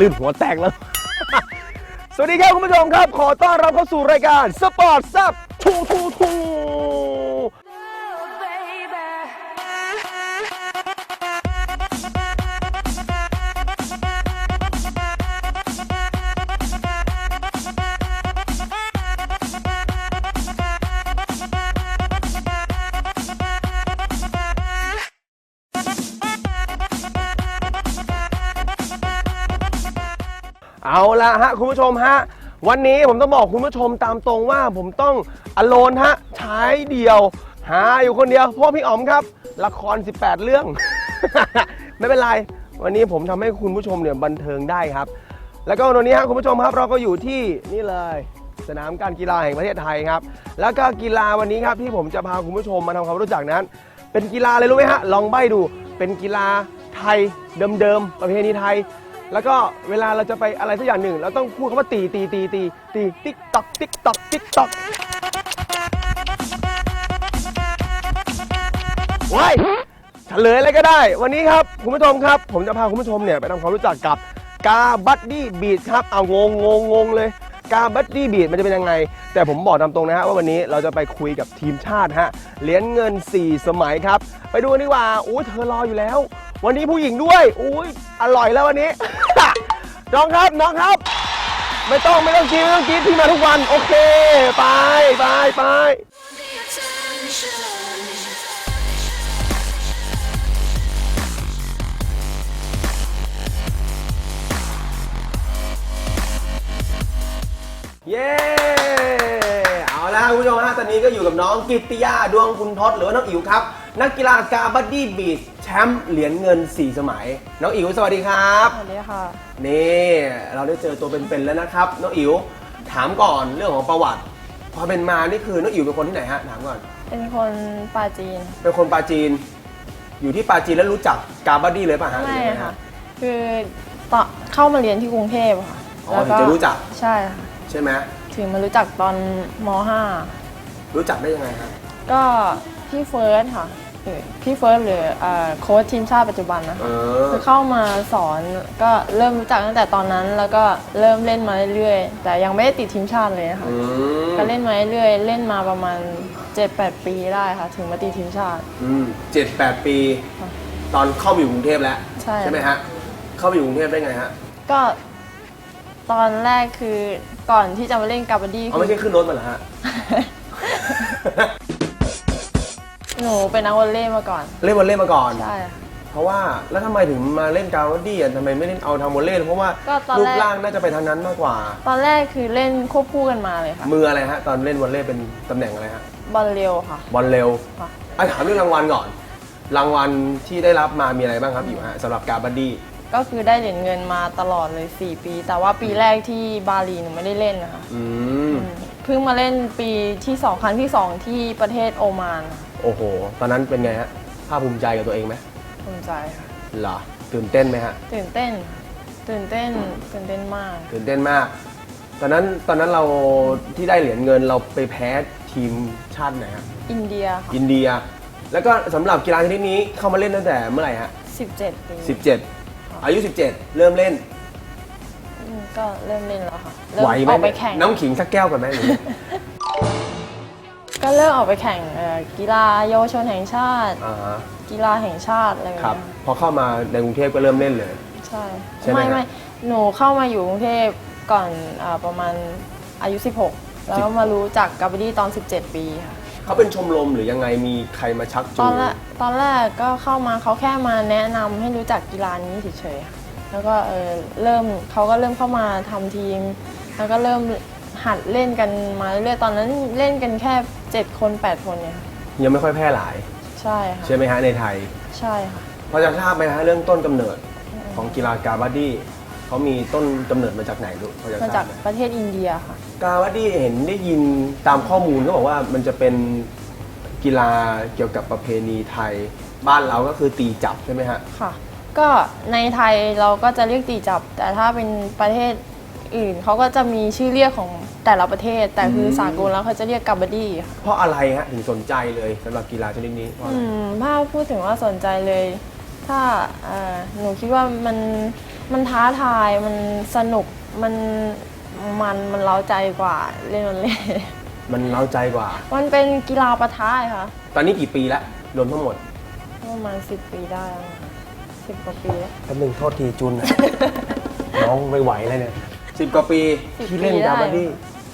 ลื่นหัวแตกแล้ว สวัสดีครับคุณผู้ชมครับ ขอต้อนรับเข้าสู่รายการสปอร์ตซับทูทูทู เอาละฮะคุณผู้ชมฮะ วันนี้ผมต้องบอกคุณผู้ชมตามตรงว่าผมต้องอโลนฮะใช้เดียว หาอยู่คนเดียวเพราะพี่อ๋อมครับ ละคร 18 เรื่อง ไม่เป็นไร วันนี้ผมทำให้คุณผู้ชมเนี่ยบันเทิงได้ครับ แล้วก็วันนี้ครับคุณผู้ชมครับเราก็อยู่ที่นี่เลย สนามการกีฬาแห่งประเทศไทยครับ แล้วก็กีฬาวันนี้ครับที่ผมจะพาคุณผู้ชมมาทำความรู้จักนั้น เป็นกีฬาอะไรรู้ไหมฮะลองใบ้ดูเป็นกีฬาไทยเดิมๆประเพณีไทย แล้วก็เวลาเราจะไปอะไรสักอย่างหนึ่ง เราต้องพูดคำว่าตีตีตีตีตีติ๊กตอกติ๊กตอกติ๊กตอกว้ายเฉลยอะไรก็ได้ วันนี้ครับคุณผู้ชมครับ ผมจะพาคุณผู้ชมเนี่ยไปทำความรู้จักกับกาบัดดี้บีดครับเอางงงงงงเลย การบัดดี้บีดมันจะเป็นยังไง แต่ผมบอกตามตรงนะฮะว่าวันนี้เราจะไปคุยกับทีมชาติฮะเหรียญเงิน 4 สมัยครับ ไปดูกันดีกว่าอุ้ยเธอรออยู่แล้ว วันนี้ผู้หญิงด้วยอุ้ยอร่อยแล้ววันนี้ น้องครับน้องครับ ไม่ต้องไม่ต้องกินไม่ต้องกินพี่มาทุกวัน โอเค ไปไปไป เย้ เอาละคุณผู้ชมฮะตอนนี้ก็อยู่กับน้องกิตติยาดวงคุณทศหรือว่าน้องอิ๋วครับ นักกีฬากาบัดดี้บีดแชมป์เหรียญเงิน 4 สมัย น้องอิ๋วสวัสดีครับ สวัสดีค่ะ นี่เราได้เจอตัวเป็นๆแล้วนะครับ น้องอิ๋วถามก่อนเรื่องของประวัติพอเป็นมานี่คือน้องอิ๋วเป็นคนที่ไหนฮะถามก่อน เป็นคนปาจีน เป็นคนปาจีน อยู่ที่ปาจีนแล้วรู้จักกาบัดดี้เลยป่ะฮะหรือไม่ยังงฮค่ะ คือตอนเข้ามาเรียนที่กรุงเทพค่ะอ๋อถึงจะรู้จัก ใช่ค่ะใช่ไหมถึงมารู้จักตอนม รู้จักได้ยังไงฮะ .5 ก็พี่เฟิร์สค่ะเออพี่เฟิร์สหรือเอ่อโค้ชทีมชาติปัจจุบันนะเอคะอคือเข้ามาสอนก็เริ่มรู้จักตั้งแต่ตอนนั้น แล้วก็เริ่มเล่นมาเรื่อยๆแต่ยังไม่ได้ติดทีมชาติเลยนะคะอืมก็เล่นมาเรื่อยๆเล่นมาประมาณ 7-8 ปีได้ค่ะ ถึงมาติดทีมชาติ อืมเจ็ดแปดปี ตอนเข้ามาอยู่กรุงเทพแล้วใช่ ไหมฮะ เข้ามาอยู่กรุงเทพได้ไงฮะ ก็ ตอนแรกคือก่อนที่จะมาเล่นกับบดี้เอาไม่ใช่ขึ้นรถมาเหรอฮะ หนูเป็นนักวอลเลย์มาก่อน เล่นวอลเล่มาก่อน ใช่ค่ะเพราะว่าแล้วทำไมถึงมาเล่นกาวดี้อะทำไมไม่เล่นเอาทางวอลเล่เพราะว่าก็ตอนแรกรูปร่างน่าจะไปทางนั้นมากกว่า ตอนแรกคือเล่นควบคู่กันมาเลยค่ะมืออะไรฮะ ตอนเล่นวอลเล่เป็นตำแหน่งอะไรฮะ บอลเร็วค่ะ บอลเร็วค่ะ อะถามเรื่องรางวัลก่อน รางวัลที่ได้รับมามีอะไรบ้างครับอยู่ฮะสำหรับกาบัดดี้ ก็คือได้เหรียญเงินมาตลอดเลย 4 ปี แต่ว่าปีแรกที่บาหลีหนูไม่ได้เล่นนะคะอืมอืมเพิ่งมาเล่นปีที่2ครั้งที่2ที่ประเทศโอมานค่ะโอ้โห ตอนนั้นเป็นไงฮะภาคภูมิใจกับตัวเองไหมภูมิใจค่ะเหรอตื่นเต้นไหมฮะ ตื่นเต้น ตื่นเต้นตื่นเต้นมาก ตื่นเต้นมาก ตอนนั้นตอนนั้นเราที่ได้เหรียญเงินเราไปแพ้ทีมชาติไหนฮะอินเดียค่ะอินเดีย แล้วก็สำหรับกีฬาชนิดนี้เข้ามาเล่นตั้งแต่เมื่อไหร่ฮะ 17 ปี 17 อายุ 17 เริ่มเล่นอืมก็เริ่มเล่นแล้วค่ะ เริ่มไหวไหมออกไปแข่ง น้ำขิงสักแก้วกันไหมหรือ ก็เริ่มออกไปแข่งเอ่อกีฬาเยาวชนแห่งชาติ อ่าฮะกีฬาแห่งชาติอะไรแบบครับ เนี้ยพอเข้ามาในกรุงเทพก็เริ่มเล่นเลย ใช่ใช่ไหมไม่ฮะไม่หนูเข้ามาอยู่กรุงเทพก่อนอาประมาณอายุ 16 แล้วก็มารู้จักกับบดี้ตอน 17 ปีค่ะ เขาเป็นชมรมหรือยังไงมีใครมาชักตจูอนงแรกตอนแรกก็เข้ามาเขาแค่มาแนะนำให้รู้จักกีฬานี้เฉยๆค่ะแล้วก็เออเริ่มเขาก็เริ่มเข้ามาทำทีม แล้วก็เริ่มหัดเล่นกันมาเรื่อยๆตอนนั้นเล่นกันแค่ 7 คน 8 คนเนี่ยค่ะยังไม่ค่อยแพร่หลาย ใช่ค่ะใช่ไหมฮะในไทยใช่ค่ะ พอจะทราบไหมฮะเรื่องต้นกำเนิดของกีฬากาบาดี้ เขามีต้นกำเนิดมาจากไหนลูกพอจะมาทจารากบไหมประเทศอินเดียค่ะ กาบาดี้เห็นได้ยินตามข้อมูลเขาบอกว่ามันจะเป็นกีฬาเกี่ยวกับประเพณีไทย บ้านเราก็คือตีจับใช่ไหมฮะ ค่ะ ก็ในไทยเราก็จะเรียกตีจับ แต่ถ้าเป็นประเทศอื่นเขาก็จะมีชื่อเรียกของแต่ละประเทศ แต่คืออม สากลแล้วเขาจะเรียกกับบดี้ค่ะ เพราะอะไรฮะถึงสนใจเลยสำหรับกีฬาชนิดนี้เพราะอะไร อืมถ้าพูดถึงว่าสนใจเลย ถ้าเอ่อหนูคิดว่ามัน มันท้าทายมันสนุกมันมันมันเล้าใจกว่าเล่นวันเล่มันเล้าใจกว่า มันเป็นกีฬาปะทะค่ะ ตอนนี้กี่ปีแล้วรวมทั้งหมด ประมาณสิบปีได้สิบกว่าปีแล้วแป๊บนึงโทษทีจุนนะ น้องไม่ไหวแล้วเนี่ยสิบกว่าปีสิบที่เล่นปีได้กาบาดี้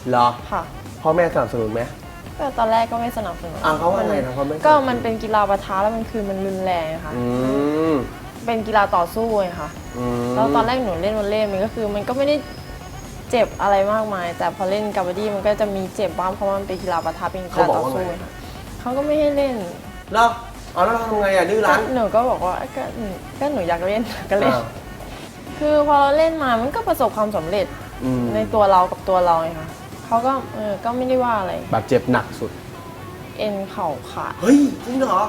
เหรอ ค่ะพ่อแม่สนับสนุนไหม ก็ตอนแรกก็ไม่สนับสนุนอะเขาว่าไงนะเขาไม่สนับสนุน ก็มันเป็นกีฬาปะทะแล้วมันคือมันรุนแรงอะค่ะ อืม เป็นกีฬาต่อสู้ไงค่ะอืมแล้วตอนแรกหนูเล่นวอลเลย์มันก็คือ มันก็ไม่ได้เจ็บอะไรมากมาย แต่พอเล่นกาบาดี้มันก็จะมีเจ็บบ้างเพราะว่ามันเป็นกีฬาปะทะเป็นกีฬาต่อสู้ค่ะเขาก็ไม่ให้เล่นแล้วเอาแล้วเราทำไงอะดื้อรั้นหนูก็บอกว่าก็ก็หนูอยากเล่นก็เล่นอ่าคือพอเราเล่นมามันก็ประสบความสำเร็จอืมในตัวเรากับตัวเราไงค่ะเขาก็เออก็ไม่ได้ว่าอะไรแบบเจ็บหนักสุด เอ็นเข่าขาดเฮ้ยจริงเหรอ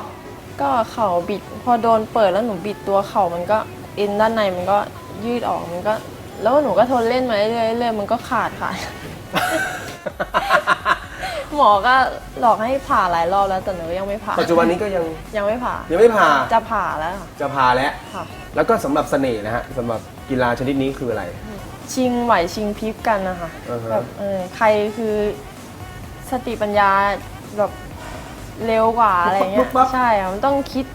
ก็เข่าบิด พอโดนเปิดแล้วหนูบิดตัวเข่ามันก็เอ็นด้านในมันก็ยืดออกมันก็ แล้วหนูก็ทนเล่นมาเรื่อยๆเรื่อยๆมันก็ขาดขาดหมอก็หลอกให้ผ่าหลายรอบแล้วแต่หนูก็ยังไม่ผ่าปัจจุบันนี้ก็ยังยังไม่ผ่ายังไม่ผ่าจะผ่าแล้วค่ะจะพาแล้ว ค่ะ แล้วก็สำหรับเสน่ห์นะฮะสำหรับกีฬาชนิดนี้คืออะไร ชิงไหวชิงพริบกันนะคะอือฮะ แบบเออใครคือสติปัญญาแบบ เร็วกว่าอะไรเงี้ปุ๊ยบปั๊บ ใช่ค่ะมันต้องคิด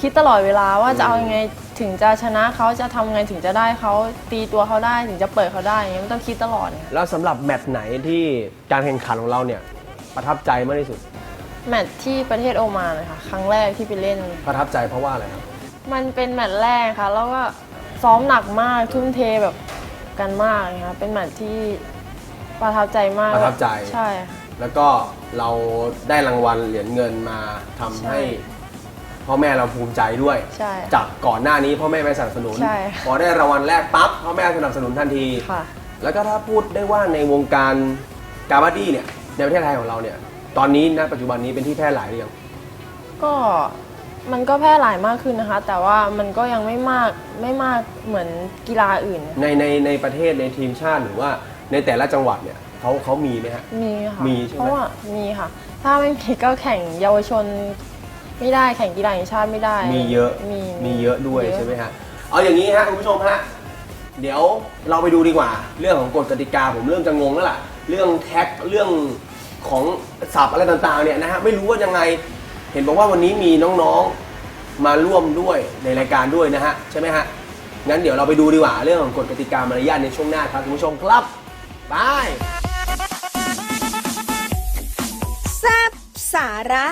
คิดตลอดเวลาว่าจะเอายังไงถึงจะชนะเขาจะทำไงถึงจะได้เขาตีตัวเขาได้ถึงจะเปิดเขาได้อย่างเงี้ยมันต้องคิดตลอดเนี่ยแล้วสำหรับแมตช์ไหนที่การแข่งขันของเราเนี่ยประทับใจมากที่สุด แมตช์ที่ประเทศโอมานเลยค่ะครั้งแรกที่ไปเล่น ประทับใจเพราะว่าอะไรครับ มันเป็นแมตช์แรกค่ะ แล้วก็ซ้อมหนักมากทุ่มเทแบบกันมากนะคะเป็นแมตช์ที่ประทับใจมากประทับใจ ใช่ค่ะ แล้วก็เราได้รางวัลเหรียญเงินมาทำใช่ให้พ่อแม่เราภูมิใจด้วย ใช่จากก่อนหน้านี้พ่อแม่ไม่สนับสนุน ใช่ พอได้รางวัลแรกปั๊บพ่อแม่สนับสนุนทันที ค่ะ แล้วก็ถ้าพูดได้ว่าในวงการกาบาดี้เนี่ยในประเทศไทยของเราเนี่ย ตอนนี้ณปัจจุบันนี้เป็นที่แพร่หลายหรือยัง ก็มันก็แพร่หลายมากขึ้นนะคะ แต่ว่ามันก็ยังไม่มากไม่มากเหมือนกีฬาอื่นนะในในในประเทศในทีมชาติหรือว่าในแต่ละจังหวัดเนี่ย เขาเขามีไหมฮะ มีค่ะมีใช่ไหม เพราะว่ามีค่ะ ถ้าไม่มีก็แข่งเยาวชนไม่ได้แข่งกีฬาแห่งชาติไม่ได้มีเยอะมีมีเยอะด้วยเยใช่ไหมฮะเอาอย่างนี้ฮะคุณผู้ชมฮะเดี๋ยวเราไปดูดีกว่า เรื่องของกฎกติกาผมเริ่มจะงงแล้วล่ะ เรื่องแท็กเรื่องของศัพท์อะไรต่างๆเนี่ยนะฮะไม่รู้ว่ายังไงเห็นบอกว่าวันนี้มีน้องๆมาร่วมด้วยในรายการด้วยนะฮะใช่ไหมฮะงั้นเดี๋ยวเราไปดูดีกว่า เรื่องของกฎกติกามารยาทในช่วงหน้าครับคุณผู้ชมครับไปแสาระ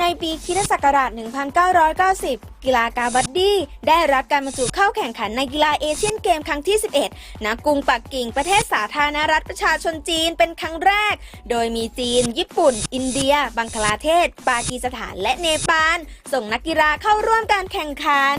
ในปีคิศักราช 1990 กีฬากาบัดดี้ได้รับการบรรจุเข้าแข่งขันในกีฬาเอเชียนเกมครั้งที่ 11 ณ กรุงปักกิ่งประเทศสาธารณรัฐประชาชนจีนเป็นครั้งแรก โดยมีจีน ญี่ปุ่น อินเดีย บังคลาเทศ ปากีสถานและเนปาล ส่งนักกีฬาเข้าร่วมการแข่งขัน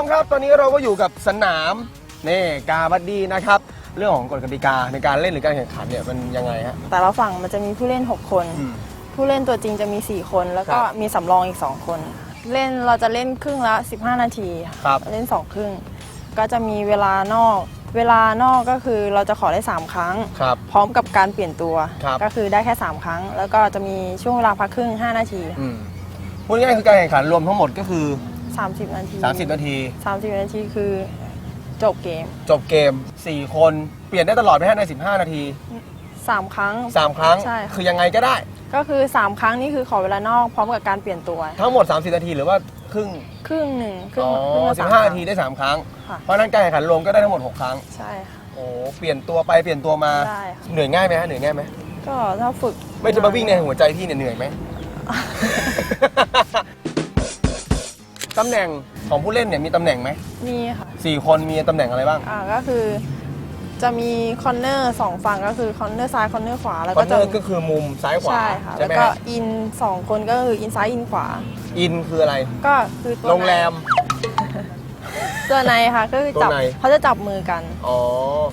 มครับ ตอนนี้เราก็อยู่กับสนามนี่กาบัดดี้นะครับ เรื่องของกฎกติกาในการเล่นหรือการแข่งขันเนี่ยมันยังไงฮะ แต่ละฝั่งมันจะมีผู้เล่น 6 คน อืมผู้เล่นตัวจริงจะมี 4 คน แล้วก็ครับมีสำรองอีก 2 คน เล่นเราจะเล่นครึ่งละ 15 นาทีครับ เล่น 2 ครึ่ง ก็จะมีเวลานอก เวลานอกก็คือเราจะขอได้ 3 ครั้ง ครับ พร้อมกับการเปลี่ยนตัว ครับ ก็คือได้แค่ 3 ครั้ง แล้วก็จะมีช่วงเวลาพักครึ่ง 5 นาที อืมพูดง่ายๆคือการแข่งขันรวมทั้งหมดก็คือ 30 นาที30 นาที 30 นาทีคือจบเกม จบเกม 4 คนเปลี่ยนได้ตลอดไหมฮะใน 15 นาที 3 ครั้ง 3 ครั้ง ใช่คือยังไงก็ได้ ก็คือ 3 ครั้งนี่คือขอเวลานอกพร้อมกับการเปลี่ยนตัว ทั้งหมด 30 นาทีหรือว่าครึ่งครึ่งหนึ่งครึ่งอ๋ครึ่งอละสาม15ครั้นางทีได้ 3 ครั้ง ค่ะ เพราะฉะนั้นการแข่งขันรวมก็ได้ทั้งหมด 6 ครั้ง ใช่ค่ะ โอ้เปลี่ยนตัวไปเปลี่ยนตัวมาได้ค่ะ เหนื่อยง่ายไหมฮะเหนื่อยง่ายไหมก็ถ้าฝึกไม่จะมาวิ่งในหัวใจพี่เนี่ยเหนื่อยไหม ตำแหน่งของผู้เล่นเนี่ยมีตำแหน่งไหมมีค่ะ สี่คนมีตำแหน่งอะไรบ้าง อ่าก็คือจะมีคอนเนอร์สองฝั่งก็คือคอนเนอร์ซ้ายคอนเนอร์ขวาแล้วคอก็นเนจะอร์ก็คือมุมซ้ายขวาใช่ค่ะใช่แล้วไหมก็ฮะอินสองคนก็คืออินซ้ายอินขวา อินคืออะไร ก็คือตัวโรงแรม ตัวในค่ะก็คือจับตัวใน เขาจะจับมือกันอ๋อ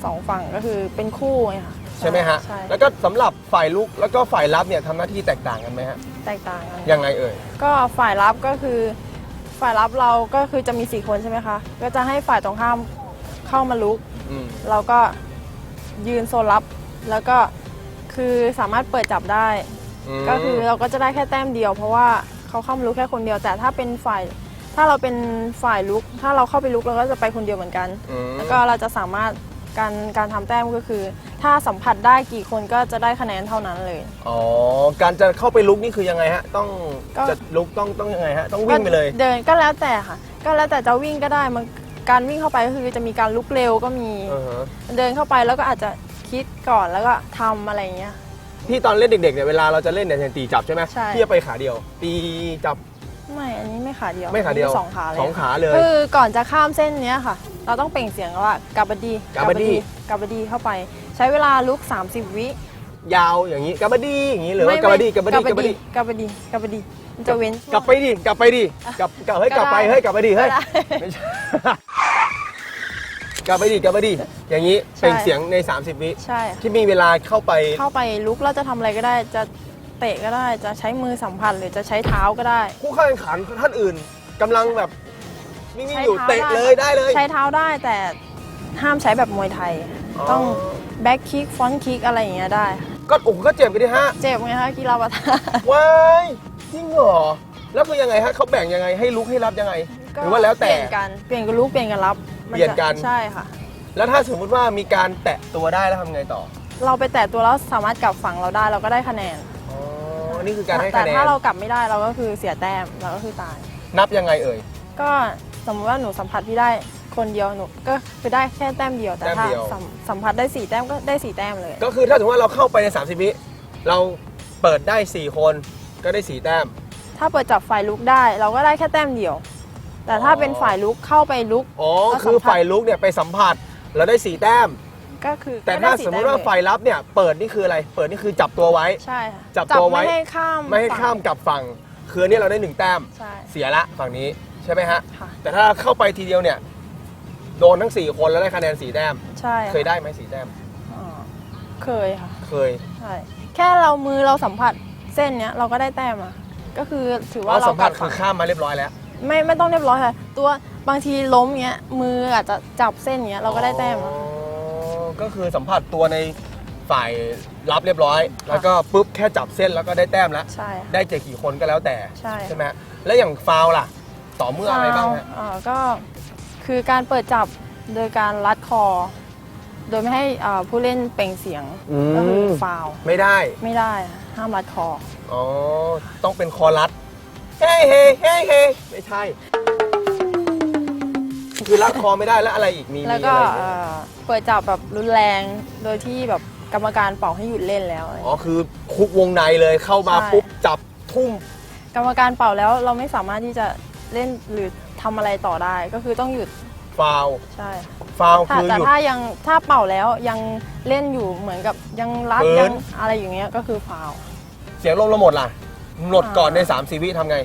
สองฝั่งก็คือเป็นคู่ไงค่ะใช่ไหมฮะ ใช่แล้วก็สำหรับฝ่ายลุกแล้วก็ฝ่ายรับเนี่ยทำหน้าที่แตกต่างกันไหมฮะ แตกต่างกัน ยังไงเอ่ย ก็ฝ่ายรับก็คือ ฝ่ายรับเราก็คือจะมีสี่คนใช่ไหมคะ ก็จะให้ฝ่ายตรงข้ามเข้ามาลุก อืมเราก็ยืนโซนรับ แล้วก็คือสามารถเปิดจับได้มก็คือเราก็จะได้แค่แต้มเดียว เพราะว่าเขาเข้ามาลุกแค่คนเดียว แต่ถ้าเป็นฝ่าย ถ้าเราเป็นฝ่ายลุก ถ้าเราเข้าไปลุกเราก็จะไปคนเดียวเหมือนกันอืมแล้วก็เราจะสามารถการการทำแต้มก็คือ ถ้าสัมผัสได้กี่คนก็จะได้คะแนนเท่านั้นเลย อ๋อ การจะเข้าไปลุกนี่คือยังไงฮะ ต้องก็ จะลุกต้องต้องยังไงฮะ ต้องวิ่งไปเลย ก็เดินก็แล้วแต่ค่ะ ก็แล้วแต่จะวิ่งก็ได้มันการวิ่งเข้าไปก็คือจะมีการลุกเร็วก็มีอือฮะเดินเข้าไปแล้วก็อาจจะคิดก่อนแล้วก็ทำอะไรอย่างเงี้ยพี่ตอนเล่นเด็กๆเนี่ยเวลาเราจะเล่นเนี่ยตีจับใช่ไหมใช่พี่จะไปขาเดียว ตีจับ ไม่อันนี้ไม่ขาเดียวไม่ขาเดียวอันนี้สองขาเลยสองขาเลยคือก่อนจะข้ามเส้นเนี้ยค่ะ เราต้องเปล่งเสียงว่ากาบดีกาบดี กาบดีเข้าไป ใช้เวลาลุก 30 วิยาวอย่างนี้กาบดีอย่างนี้หรือว่าไม่กาบดีกาบดีกากาบดีกาบดีกาบดีมันจะเว้นกลับไปดิกลับไปดิกลับกลับเฮ้ยก็กลับไปได้เฮ้ยกลับไปดิเฮ้ยก็ได้ไม่ใช่กลับไปดิกลับไปดิอย่างนี้ใช่เป็นเสียงใน 30 วิใช่ที่มีเวลาเข้าไปเข้าไปลุกแล้วจะทำอะไรก็ได้จะเตะก็ได้จะใช้มือสัมผัสหรือจะใช้เท้าก็ได้ผู้เข้าแข่งขันท่านอื่นกำลังแบบนิ่งใช้ๆอยู่เท้าเตะได้เลยได้เลย ใช้เท้าได้แต่ห้ามใช้แบบมวยไทยอ๋อต้อง แบ็คคิกฟอนคิกอะไรอย่างเงี้ยได้ก็โอ้โหก็เจ็บไปดิฮะ เจ็บไงคะกีฬาประทานว้ายจริงเหรอ แล้วคือยังไงฮะเขาแบ่งยังไงให้ลุกให้รับยังไง หรือว่าแล้วแต่ เปลี่ยนกันเปลี่ยนกันลุกเปลี่ยนกันรับมัเปลี่ยนกันจะใช่ค่ะ แล้วถ้าสมมติว่ามีการแตะตัวได้แล้วทำไงต่อเราไปแตะตัวแล้วสามารถกลับฝั่งเราได้เราก็ได้คะแนน อ๋อนี่คือการให้แต่คะแนนถ้าเรากลับไม่ได้เราก็คือเสียแต้มเราก็คือตาย นับยังไงเอ่ยก็สมมติว่าหนูสัมผัสพี่ได้ คนเดียวหนูก็คือได้แค่แต้มเดียวแต่แต้มถ้าเดียว สัมสัมผัสได้สี่แต้มก็ได้สี่แต้มเลย ก็คือถ้าสมมติว่าเราเข้าไปใน 30วิเราเปิดได้ 4 คนก็ได้ 4 แต้ม ถ้าเปิดจับฝ่ายลุกได้ เราก็ได้แค่แต้มเดียว แต่ถ้าอ๋อเป็นฝ่ายลุกเข้าไปลุก อ๋อ ก็คือสัมผัสฝ่ายลุกเนี่ยไปสัมผัสเราได้ 4 แต้ม ก็คือแต่ก็ถ้าได้สมมติว่าแต้เลยฝ่ายรับเนี่ยเปิดนี่คืออะไร เปิดนี่คือจับตัวไว้ ใช่ค่ะจับตัวไว้ ไม่ให้ข้ามไม่ให้ข้ามฝั่งกลับฝั่ง คืออนนี้เราได้ 1 แต้ม ใช่เสียละฝั่งนี้ใช่ไหมฮะ ค่ะ แต่ถ้าเข้าไปทีเดียวเนี่ย โดนทั้ง 4 คนแล้วได้คะแนน4แต้มใช่ะเคยได้ไหม4แต้มอ๋อเคยค่ะ เคยใช่ แค่เรามือเราสัมผัสเส้นเนี้ยเราก็ได้แต้มอะก็คือถือเพว่าราะเราสัมผัสกลับคือข้ามมาเรียบร้อยแล้วไม่ไม่ต้องเรียบร้อยค่ะ ตัวบางทีล้มเงี้ยมืออาจจะจับเส้นเงี้ยเราก็ได้แต้มอ๋อะ อก็คือสัมผัสตัวในฝ่ายรับเรียบร้อย แล้วก็ปุ๊บแค่จับเส้นแล้วก็ได้แต้มแล้ว ใช่ค่ะ ได้เจ็ดกี่คนก็แล้วแต่ใช่ใช่ไหมฮะแล้วอย่างฟาวล์ล่ะ ต่อเมื่ออะไรบ้างฮะ อ่าก็ คือการเปิดจับโดยการรัดคอ โดยไม่ให้อ่าผู้เล่นเปล่งเสียงก็คือฟาวล์ไม่ได้ ไม่ได้ค่ะห้ามรัดคอ อ๋อ ต้องเป็นคอรัดเฮ้เฮ้เฮ้เฮ้ไม่ใช่ คือรัดคอไม่ได้แล้วอะไรอีกมีแล้วมีก็อะไรอีกเอ่อเปิดจับแบบรุนแรงโดยที่แบบกรรมการเป่าให้หยุดเล่นแล้วอะไรอ๋อคือคุกวงในเลยเข้ามาใช่ ปุ๊บจับทุ่ม กรรมการเป่าแล้วเราไม่สามารถที่จะเล่นหรือทำอะไรต่อได้ก็คือต้องหยุดฟาวล์ใช่ฟาวล์ถ้าคือแต่หยุด ถ้ายังถ้าเป่าแล้วยังเล่นอยู่เหมือนกับยังรัดฝืน ยังอะไรอย่างเงี้ยก็คือฟาวล์เสียงลมเราหมดล่ะ หมดก่อนอ่าใน3 4วิทำไง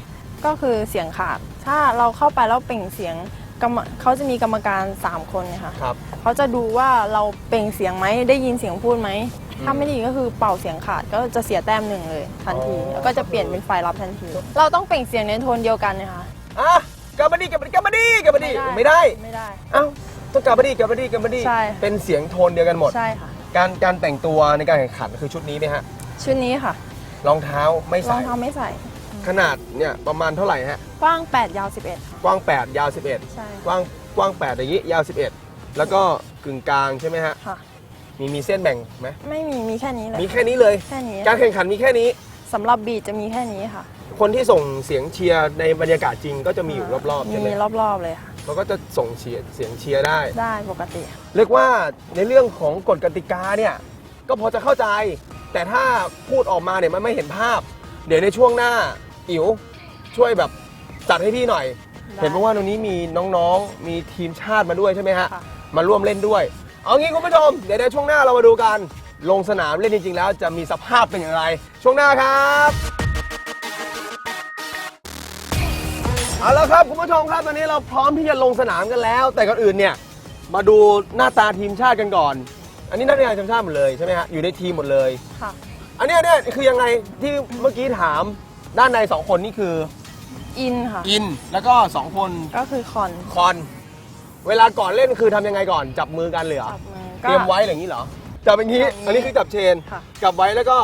ก็คือเสียงขาด ถ้าเราเข้าไปแล้วเปล่งเสียงกรรมเขาจะมีกรรมการ3คนเนี่ยค่ะครับ เขาจะดูว่าเราเปล่งเสียงไหมได้ยินเสียงพูดไหมอืมถ้าไม่ดีก็คือเป่าเสียงขาดก็จะเสียแต้มหนึ่งเลยทันทีอ๋อ แล้วก็จะเปลี่ยนเป็นฝ่ายรับทันที เราต้องเปล่งเสียงในโทนเดียวกันนะคะอะ กลับมาดีกลับมาดีกลับมาดีกลับมาดีไม่ได้ ไม่ได้ เอ้าต้องกลับมาดีกลับมาดีกลับมาดีใช่ เป็นเสียงโทนเดียวกันหมด ใช่ค่ะ การการแต่งตัวในการแข่งขันคือชุดนี้ไหมฮะชุดนี้ค่ะรองเท้าไม่รอใส่งเท้าไม่ใส่ ขนาดเนี่ยประมาณเท่าไหร่ฮะกว้าง 8 ยาว 11ค่ะกว้าง 8 ยาว 11 ใช่กว้างกว้าง8อย่างนี้ยาว 11 แล้วก็กึ่งกลางใช่ไหมฮะค่ะ มีมีเส้นแบ่งไหมไม่มีมีแค่นี้เลยมีแค่นี้เลย แค่นี้การแข่งขันมีแค่นี้ สำหรับบีดจะมีแค่นี้ค่ะ คนที่ส่งเสียงเชียร์ในบรรยากาศจริงก็จะมีอยู่รอบๆใช่ไหมมีรอบๆเลยค่ะเขาก็จะส่งเชียร์เสียงเชียร์ได้ ได้ปกติ เรียกว่าในเรื่องของกฎกติกาเนี่ยก็พอจะเข้าใจ แต่ถ้าพูดออกมาเนี่ยมันไม่เห็นภาพ เดี๋ยวในช่วงหน้าอิ๋วช่วยแบบจัดให้พี่หน่อย เห็นบอกว่าตรงนี้มีน้องๆ มีทีมชาติมาด้วยใช่ไหมฮะ ค่ะ มาร่วมเล่นด้วย เอางี้คุณผู้ชม เดี๋ยวในช่วงหน้าเรามาดูกัน ลงสนามเล่นจริงๆแล้วจะมีสภาพเป็นอย่างไร ช่วงหน้าครับ เอาละครับคุณผู้ชมครับตอนนี้เราพร้อมที่จะลงสนามกันแล้ว แต่ก่อนอื่นเนี่ยมาดูหน้าตาทีมชาติกันก่อน อันนี้นักเรียนทีมชาติหมดเลยใช่ไหมฮะอยู่ในทีมหมดเลย ค่ะ อันเนี้ยเนี่ยคือยังไงที่เมื่อกี้ถามด้านในสองคนนี่คืออินค่ะ อินแล้วก็สองคนก็คือคอนคอนเวลาก่อนเล่นคือทำยังไงก่อนจับมือกันเลยเหรอจับมือเตรียมไว้อะไรอย่างนี้เหรอจับอย่างนี้จับอย่างนี้ อันนี้คือจับเชนค่ะ จับไว้แล้วก็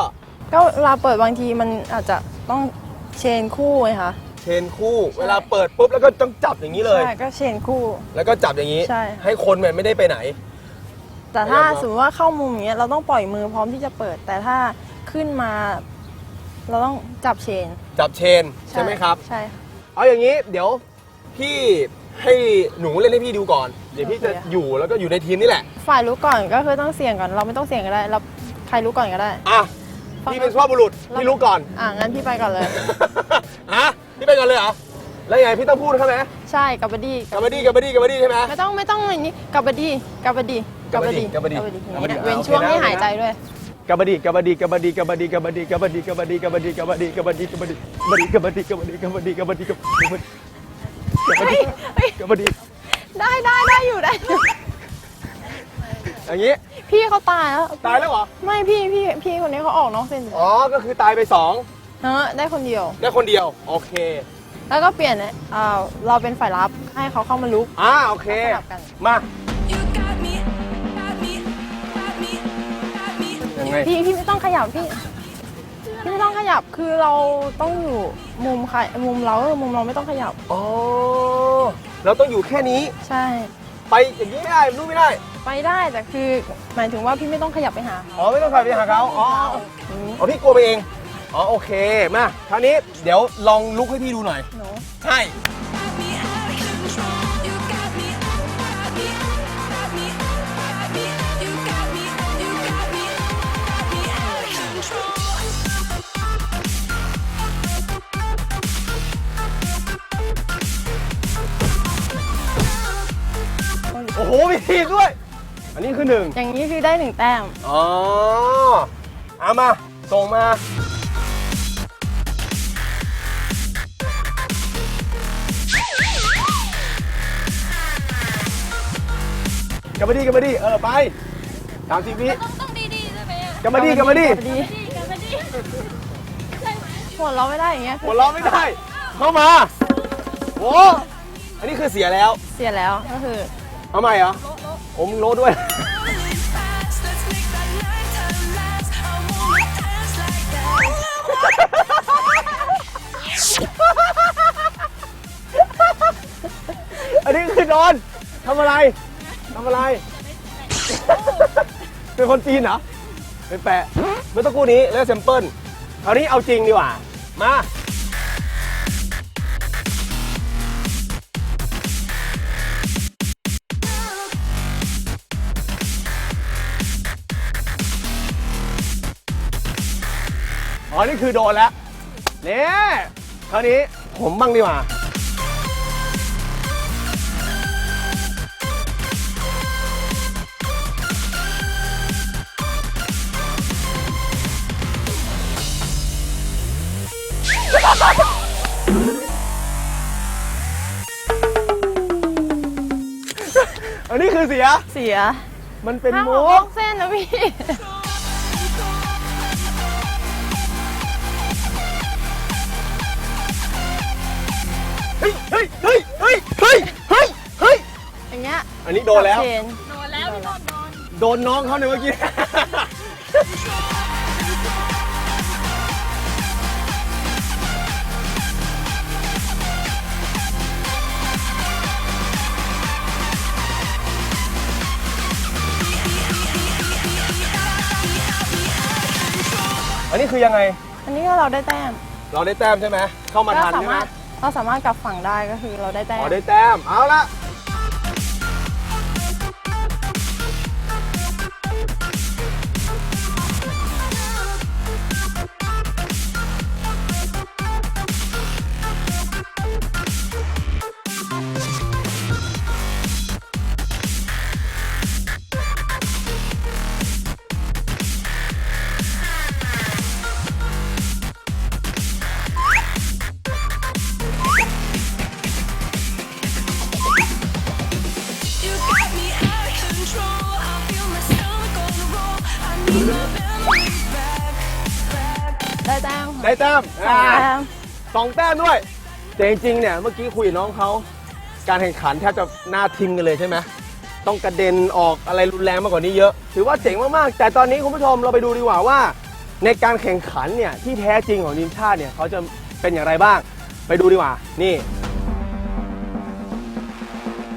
ก็เวลาเปิดบางทีมันอาจจะต้องเชนคู่ไงคะ เชนคู่ เวลาเปิดปุ๊บแล้วก็ต้องจับอย่างนี้เลย ใช่ก็เชนคู่ แล้วก็จับอย่างนี้ ใช่ ให้คนมันไม่ได้ไปไหน แต่ถ้าไม่ยอมรับสมมติว่าเข้ามุมอย่างเงี้ยเราต้องปล่อยมือพร้อมที่จะเปิด แต่ถ้าขึ้นมา เราต้องจับเชนจับเชนใช่ไหมครับ ใช่ค่ะ เอาอย่างนี้เดี๋ยวพี่ให้หนูเล่นให้พี่ดูก่อน เดี๋ยวพี่จะโอเคค่ะ อยู่แล้วก็อยู่ในทีมนี่แหละ ฝ่ายรู้ก่อนก็คือต้องเสี่ยงก่อน เราไม่ต้องเสี่ยงก็ได้เราใครรู้ก่อนก็ได้ อะ ฟังพี่เป็นสุภาพบุรุษพี่รู้ก่อน อะงั้นพี่ไปก่อนเลย อะ พี่ไปก่อนเลยเหรอ แล้วยังไงพี่ต้องพูดใช่ไหมใช่กับบดีกับบดี้กับบดี้กับบดี้ใช่ไหม ไม่ต้องไม่ต้องอย่างนี้กับบดีกับบดีกับบดีกับบดีอย่างกับบดีนี้นะอะเว้นโอเคช่วงให้นะหายใจด้วยกับบดี้กับบดี้กับบดี้กับบดี้กับบดี้กับบดี้กับบดี้กับบดี้กับบดี้กับบดี้กับบดี้กับบดี้กับบดี้กับบดี้กับบดี้กับบดี้กับบดี้กับบดี้กับบดี้ได้ได้ได้อยู่ได้อยู่อย่างนี้พี่เขาตายแล้วตายแล้วเหรอไม่พี่พี่พี่คนนี้เขาออกนอกเส้นอ๋อก็คือตายไปสอง เนอะได้คนเดียว ได้คนเดียว โอเค แล้วก็เปลี่ยนเนี่ยอ่าเราเป็นฝ่ายรับให้เขาเข้ามาลุก อ่าโอเค สลับกัน มา You got me, got me, got me, got me. ยังไง พี่พี่ไม่ต้องขยับพี่พี่ไม่ต้องขยับคือเราต้องอยู่มุมใครมุมเราเออมุมเราไม่ต้องขยับอ๋อ เราต้องอยู่แค่นี้ ใช่ ไปอย่างนี้ไม่ได้รู้ไม่ได้ ไปได้แต่คือหมายถึงว่าพี่ไม่ต้องขยับไปหาเขาอ๋อ ไม่ต้องขับไปหาเขาอ๋ออย่างนี้อ๋อ พี่กลัวไปเอง อ๋อโอเค มาคราวนี้เดี๋ยวลองลุกให้พี่ดูหน่อย หนูใช่ Got me out of control. You got me, got me, got me, got me. You got me, you got me, got me out of control. โอ้โหมีทีมด้วย อันนี้คือหนึ่งอย่างนี้คือได้หนึ่งแต้ม อ๋อเอามา ส่งมา กลับมาดีกลับมาดีเออไปสามสิบวิต้องดีๆใช่ไหมอะกลับมาดีกลับมาดีกลับมาดีกลับมาดิหัวเราะไม่ได้อย่างเงี้ยหัวเราะไม่ได้ เข้ามาโอ้อันนี้คือเสียแล้ว เสียแล้วก็คือ เอาใหม่เหรอผมโลด้วย Rolling fast, let's make that night time last. I wanna dance like that. อันนี้คือโดนทำอะไร ทำอะไร เป็นคนจีนเหรอ เป็นแปะเมื่อสักครู่นี้แล้วแซมเปิลคราวนี้เอาจริงดีกว่า มา อ๋อ นี่คือโดนแล้วเนี่ยคราวนี้ผมบ้างดีกว่า นนี้คือเสีย เสียมันเป็นห้ามมุออกนอกกเส้นนะพี่ เฮ้ยเฮ้ยเฮ้ยเฮ้ยเฮ้ยเฮ้ยเฮ้ยอย่างเงี้ยอันนี้โดนแล้วจับเชนโดนน้องเขาในเมื่อกี้ นนี้คือยังไง อันนี้ก็เราได้แต้มเราได้แต้มใช่ไหมเข้ามาก็ทันสาใช่ไหมมารถเราสามารถกลับฝั่งได้ก็คือเราได้แต้อ๋มอได้แต้มเอาละ 2 แต้มด้วย แต่จริงๆเนี่ยเมื่อกี้คุยน้องเขาการแข่งขันแทบจะหน้าทิมกันเลยใช่ไหมต้องกระเด็นออกอะไรรุนแรงมากกว่านี้เยอะ ถือว่าเจ๋งมากๆ แต่ตอนนี้คุณผู้ชมเราไปดูดีกว่าว่า ในการแข่งขันเนี่ยที่แท้จริงของทีมชาติเนี่ยเขาจะเป็นอย่างไรบ้าง ไปดูดีกว่า นี่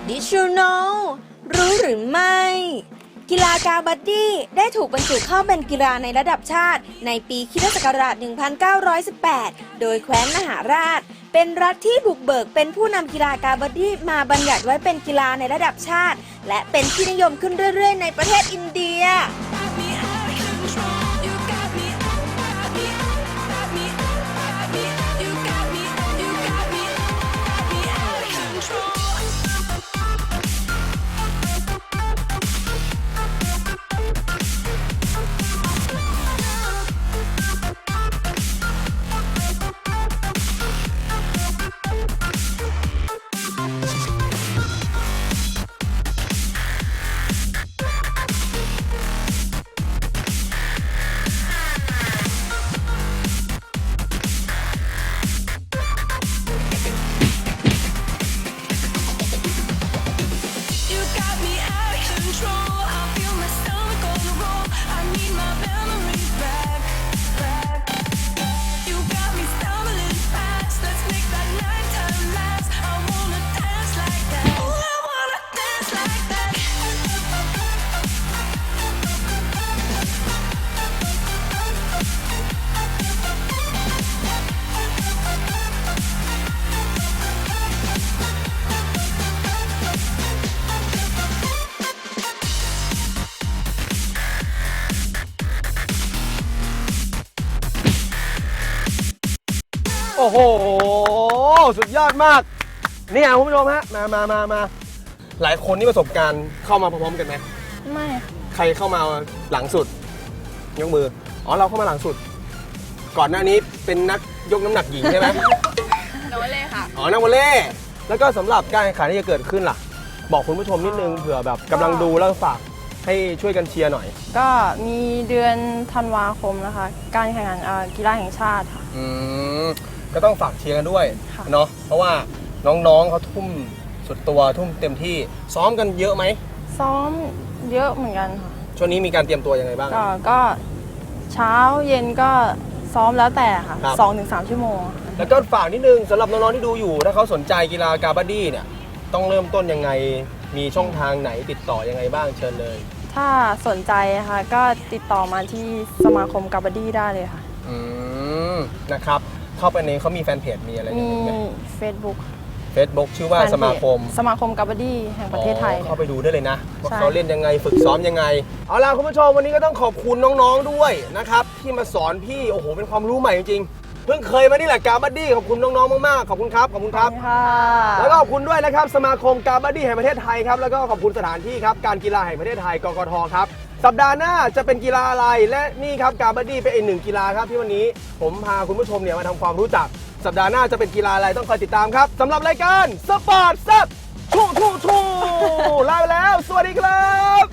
Did you know รู้หรือไม่ กีฬากาบัดดี้ได้ถูกบรรจุเข้าเป็นกีฬาในระดับชาติ ในปีคิศักราช 1918 โดยแคว้นมหาราช เป็นรัฐที่บุกเบิกเป็นผู้นำกีฬากาบัดดี้มาบัญญัติไว้เป็นกีฬาในระดับชาติ และเป็นที่นิยมขึ้นเรื่อยๆ ในประเทศอินเดีย โอ้โห สุดยอดมาก นี่อะคุณผู้ชมฮะ มามามามาหลายคนนี่ประสบการณ์เข้ามาพร้อมๆกันไหม ไม่ใครเข้ามาหลังสุด ยกมือ อ๋อ เราเข้ามาหลังสุด ก่อนหน้านี้เป็นนักยกน้ำหนักหญิงใช่ไหมโน้เลยค่ะ อ๋อ นักวอลเล่แล้วก็สำหรับการแข่งขันที่จะเกิดขึ้นล่ะ บอกคุณผู้ชมนิดนึงเผื่อแบบกำลังดูแล้วฝากให้ช่วยกันเชียร์หน่อย ก็มีเดือนธันวาคมนะคะ การแข่งขันอ่ากีฬาแห่งชาติค่ะ อืม ก็ต้องฝากเชียร์กันด้วยค่ะ เนาะเพราะว่าน้องๆเขาทุ่มสุดตัวทุ่มเต็มที่ซ้อมกันเยอะไหมซ้อมเยอะเหมือนกันค่ะช่วงนี้มีการเตรียมตัวยังไงบ้าง ก็ก็เช้าเย็นก็ซ้อมแล้วแต่ค่ะครับ สองถึงสามชั่วโมง แล้วก็ฝากนิดนึงสำหรับน้องๆที่ดูอยู่ ถ้าเขาสนใจกีฬากาบาดี้เนี่ยต้องเริ่มต้นยังไงมีช่องทางไหนติดต่อยังไงบ้างเชิญเลยถ้าสนใจนะคะก็ติดต่อมาที่สมาคมกาบาดี้ได้เลยค่ะ อืมนะครับ เข้าไปในเขามีแฟนเพจมีอะไรมีไหม Facebook เฟซบุ๊กชื่อว่าแฟนเพจสมาคมสมาคมกาบาดี้แห่งประเทศไทยอ๋อเนี่ยเข้าไปดูได้เลยนะว่าใช่ เขาเล่นยังไงฝึกซ้อมยังไง เอาล่ะคุณผู้ชมวันนี้ก็ต้องขอบคุณน้องๆด้วยนะครับที่มาสอนพี่โอ้โหเป็นความรู้ใหม่จริงๆเพิ่งเคยมานี่แหละกาบัดดี้ขอบคุณน้องๆมากๆขอบคุณครับขอบคุณครับ ค่ะ แล้วก็ขอบคุณด้วยนะครับ สมาคมการบัดดี้แห่งประเทศไทยครับ แล้วก็ขอบคุณสถานที่ครับ การกีฬาแห่งประเทศไทยกกทครับ สัปดาห์หน้าจะเป็นกีฬาอะไร และนี่ครับการบัดดี้เป็นอีกหนึ่งกีฬาครับที่วันนี้ผมพาคุณผู้ชมเนี่ยมาทำความรู้จัก สัปดาห์หน้าจะเป็นกีฬาอะไรต้องคอยติดตามครับสำหรับรายการสปอร์ตแซ่บชู่ชู่ชู่ลาไปแล้ว สวัสดีครับ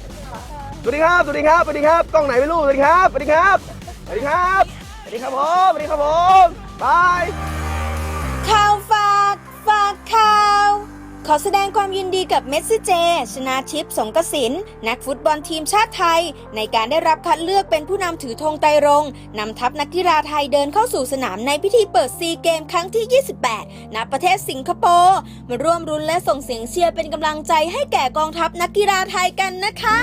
สวัสดีครับสวัสดีครับสวัสดีครับกล้องไหนไม่รู้สวัสดีครับสวัสดีครับสวัสดีครับสวัสดีครับผมสวัสดีครับผมบายข่าวฝากฝากข่าว ขอแสดงความยินดีกับเมสซี่เจ ชนาทิพย์สงกสิน นักฟุตบอลทีมชาติไทย ในการได้รับคัดเลือกเป็นผู้นำถือธงไตรรงนำทัพนักกีฬาไทยเดินเข้าสู่สนามในพิธีเปิดซีเกมครั้งที่ 28 ณ ประเทศสิงคโปร์มาร่วมรุ้นและส่งเสียงเชียร์เป็นกำลังใจให้แก่กองทัพนักกีฬาไทยกันนะคะ